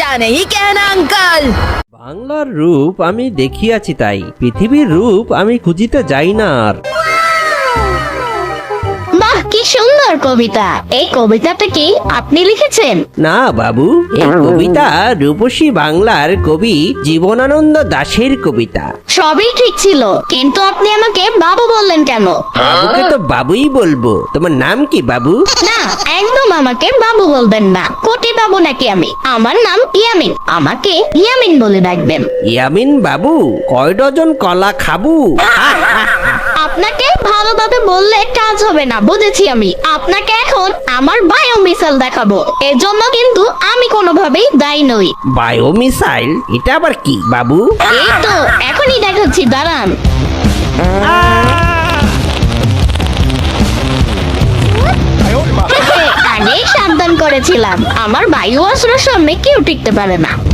জানেই কেন আঙ্কাল? বাংলার রূপ আমি দেখিয়াছি তাই পৃথিবীর রূপ আমি খুঁজিতে যাই না আর। বাহ কি সুন্দর কবিতা। এই কবিতাটা কি আপনি লিখেছেন? না বাবু এই কবিতা রূপসী বাংলার কবি জীবনানন্দ দাশের কবিতা। সবই ঠিক ছিল কিন্তু আপনি আমাকে বাবু বললেন কেন? বাবুকে তো বাবুই বলব। তোমার নাম কি বাবু? একদম আমাকে বাবু বলবেন না কোটি বাবু নাকি আমি? আমার নাম ইয়ামিন আমাকে ইয়ামিন বলে ডাকবেন। ইয়ামিন বাবু কয় ডজন কলা খাবু? আপনাকে ভালোভাবে বললে কাজ হবে না বুঝেছি আমি। আপনাকে এখন আমার বায়ো মিসাইল দেখাবো। এজন্য কিন্তু আমি কোনোভাবেই দায়ী নই। বায়োমিসাইল? এটা আবার কি বাবু? এই তো এখনই দেখাচ্ছি দাঁড়ান। আগেই করেছিলাম। আমার বায়ু অস্ত্রের সামনে কেউ টিকতে পারে না।